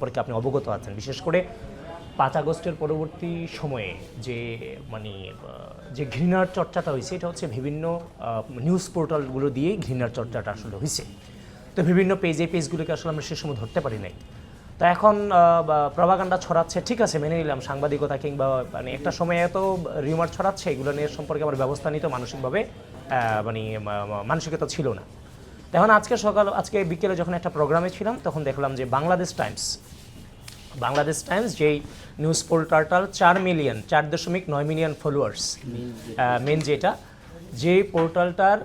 সম্পর্কে আপনি অবগত আছেন। বিশেষ করে পাঁচ আগস্টের পরবর্তী সময়ে যে মানে যে ঘৃণার চর্চাটা হয়েছে, এটা হচ্ছে বিভিন্ন নিউজ পোর্টালগুলো দিয়ে ঘৃণার চর্চাটা আসলে হয়েছে। তো বিভিন্ন পেজে পেজগুলোকে আসলে আমরা সে সময় ধরতে পারি নাই। তো এখন প্রভাকাণ্ডা ছড়াচ্ছে, ঠিক আছে, মেনে নিলাম, সাংবাদিকতা কিংবা মানে একটা সময় এত রিউমার ছড়াচ্ছে, এগুলো নিয়ে সম্পর্কে আমার ব্যবস্থা নিতে মানসিকভাবে মানে মানসিকতা ছিল না। তখন আজকে সকাল, আজকে বিকেলে যখন একটা প্রোগ্রামে ছিলাম, তখন দেখলাম যে বাংলাদেশ টাইমস বাংলাদেশ টাইমস, যেই নিউজ পোর্টালটার চার মিলিয়ন চার দশমিক নয় মিলিয়ন ফলোয়ার্স মেন যেটা। যে পোর্টালটার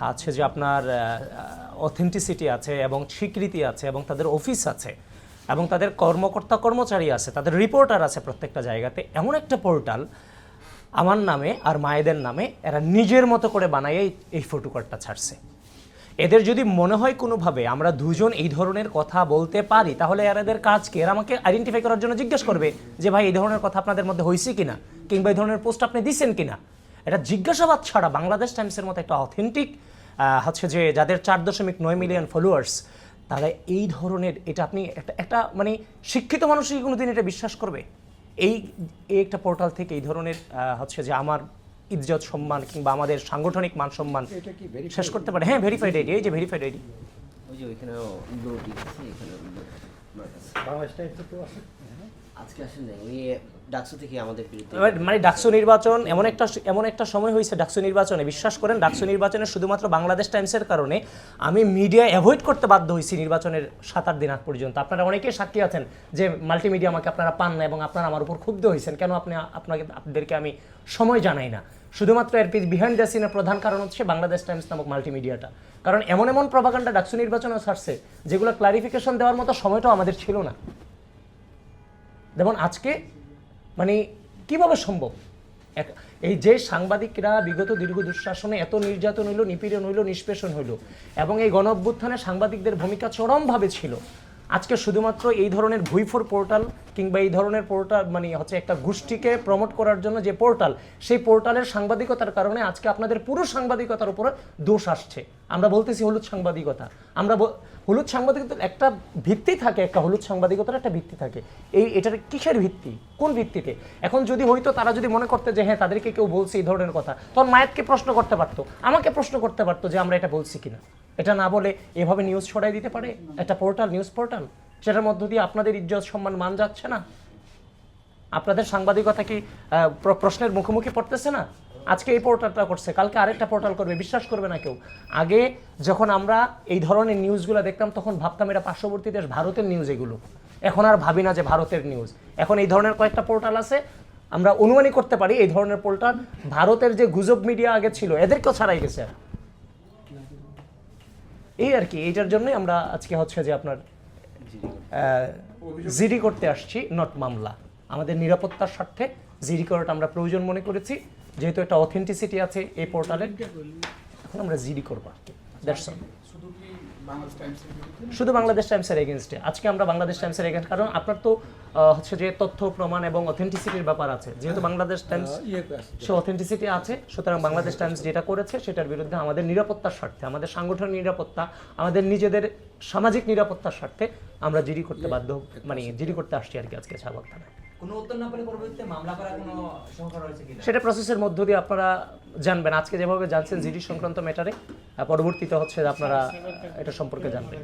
আছে যে আপনার অথেন্টিসিটি আছে এবং স্বীকৃতি আছে এবং তাদের অফিস আছে এবং তাদের কর্মকর্তা কর্মচারী আছে, তাদের রিপোর্টার আছে প্রত্যেকটা জায়গাতে, এমন একটা পোর্টাল আমার নামে আর মায়েদের নামে এরা নিজের মতো করে বানাইয়ে এই- ফটোকার্ডটা ছাড়ছে। এদের যদি মনে হয় কোনোভাবে আমরা দুজন এই ধরনের কথা বলতে পারি, তাহলে এদের কাজ কি এরা আমাকে আইডেন্টিফাই করার জন্য জিজ্ঞেস করবে যে ভাই, এই ধরনের কথা আপনাদের মধ্যে হয়েছে কিনা? কিংবা এই ধরনের পোস্ট আপনি দিচ্ছেন কিনা? এটা জিজ্ঞাসাবাদ ছাড়া বাংলাদেশ টাইমসের মতো একটা অথেন্টিক হচ্ছে যে যাদের চার দশমিক নয় মিলিয়ন ফলোয়ার্স তারা এই ধরনের, এটা আপনি একটা একটা মানে শিক্ষিত মানুষই কোনোদিন এটা বিশ্বাস করবে? এই একটা পোর্টাল থেকে এই ধরনের হচ্ছে যে আমার ইজ্জত সম্মান কিংবা আমাদের সাংগঠনিক মান সম্মান এটা কি ভেরি শেষ করতে পারে। হ্যাঁ ভেরিফাইড আইডি এই যে ভেরিফাইড আইডি ওই যে ওইখানে লোডি আছে এখানে বাংলাদেশ টাইপ তো আছে? আজকে আসেন ওই ডাকসু থেকে আমাদের বিরুদ্ধে মানে ডাকসু নির্বাচন এমন একটা এমন একটা সময় হয়েছে ডাকসু নির্বাচনে। বিশ্বাস করেন ডাকসু নির্বাচনে শুধুমাত্র বাংলাদেশ টাইমসের কারণে আমি মিডিয়া অ্যাভয়েড করতে বাধ্য হয়েছি নির্বাচনের সাত আট দিন আগ পর্যন্ত। আপনারা অনেকেই সাক্ষী আছেন যে মাল্টিমিডিয়া আমাকে আপনারা পান না এবং আপনারা আমার উপর ক্ষুব্ধ হয়েছেন। কেন আপনি আপনাকে আপনাদেরকে আমি সময় জানাই না? শুধুমাত্র এর বিহাইন্ড দ্য সিনের প্রধান কারণ হচ্ছে বাংলাদেশ টাইমস নামক মাল্টিমিডিয়াটা কারণ এমন এমন প্রভাকাণ্ডা ডাকসু নির্বাচনে ছাড়ছে যেগুলো ক্লারিফিকেশন দেওয়ার মতো সময়টাও আমাদের ছিল না। যেমন আজকে মানে কীভাবে সম্ভব? এক- এই যে সাংবাদিকরা বিগত দীর্ঘ দুঃশাসনে এত নির্যাতন হইল, নিপীড়ন হইল, নিষ্পেষণ হইল, এবং এই গণ অভ্যুত্থানে সাংবাদিকদের ভূমিকা চরমভাবে ছিল। আজকে শুধুমাত্র এই ধরনের ভুইফোর পোর্টাল কিংবা এই ধরনের পোর্টাল মানে হচ্ছে একটা গোষ্ঠীকে প্রমোট করার জন্য যে পোর্টাল, সেই পোর্টালের সাংবাদিকতার কারণে আজকে আপনাদের পুরো সাংবাদিকতার উপরে দোষ আসছে। আমরা বলতেছি হলুদ সাংবাদিকতা। আমরা হলুদ সাংবাদিকতার একটা ভিত্তি থাকে, একটা হলুদ সাংবাদিকতার একটা ভিত্তি থাকে। এই এটার কিসের ভিত্তি? কোন ভিত্তিতে? এখন যদি হয়তো তারা যদি মনে করতে যে হ্যাঁ তাদেরকে কেউ বলছে এই ধরনের কথা, তখন মায়েতকে প্রশ্ন করতে পারতো। আমাকে প্রশ্ন করতে পারতো যে, আমরা এটা বলছি কিনা? এটা না বলে এভাবে নিউজ ছড়াই দিতে পারে? একটা পোর্টাল নিউজ পোর্টাল সেটার মধ্য দিয়ে আপনাদের ইজ্জত, সম্মান মান যাচ্ছে না? আপনাদের সাংবাদিকতা কি প্রশ্নের মুখোমুখি পড়তেছে না? আজকে এই পোর্টালটা করছে, কালকে আরেকটা পোর্টাল করবে, বিশ্বাস করবে না কেউ। আগে যখন আমরা এই ধরনের নিউজগুলো দেখতাম, তখন ভাবতাম এটা পার্শ্ববর্তী দেশ, ভারতের নিউজ এগুলো। এখন আর ভাবি না যে ভারতের নিউজ। এখন এই ধরনের কয়েকটা পোর্টাল আছে, আমরা অনুমানই করতে পারি এই ধরনের পোর্টাল ভারতের যে গুজব মিডিয়া আগে ছিল, এদেরকেও ছাড়াই গেছে। এই আর কি, এইটার জন্যই আমরা আজকে হচ্ছে যে আপনার জিডি করতে আসছি নট মামলা। আমাদের নিরাপত্তার স্বার্থে জিডি করাটা আমরা প্রয়োজন মনে করেছি। যেহেতু একটা অথেন্টিসিটি আছে এই পোর্টালের এখন আমরা জিডি করব দ্যাটস অল শুধু বাংলাদেশ টাইমসের এগেনস্টে আজকে আমরা বাংলাদেশ টাইমসের এগেনস্ট কারণ আপনার তো হচ্ছে যে তথ্য প্রমাণ এবং অথেন্টিসিটির ব্যাপার আছে। যেহেতু বাংলাদেশ টাইমস ইয়ে সে অথেন্টিসিটি আছে সুতরাং বাংলাদেশ টাইমস যেটা করেছে সেটার বিরুদ্ধে আমাদের নিরাপত্তার স্বার্থে আমাদের সাংগঠনিক নিরাপত্তা আমাদের নিজেদের সামাজিক নিরাপত্তার স্বার্থে আমরা জিডি করতে বাধ্য মানে জিডি করতে আসছি আর কি আজকে ছাগল থানায়। কোনো উত্তর না পেলে পরবর্তীতে মামলা করার কোনো সংখ্যা রয়েছে কিনা? সেটা প্রসেসের মধ্য দিয়ে আপনারা জানবেন। আজকে যেভাবে জানছেন জিডি সংক্রান্ত ম্যাটারে পরবর্তীতে হচ্ছে আপনারা এটা সম্পর্কে জানবেন।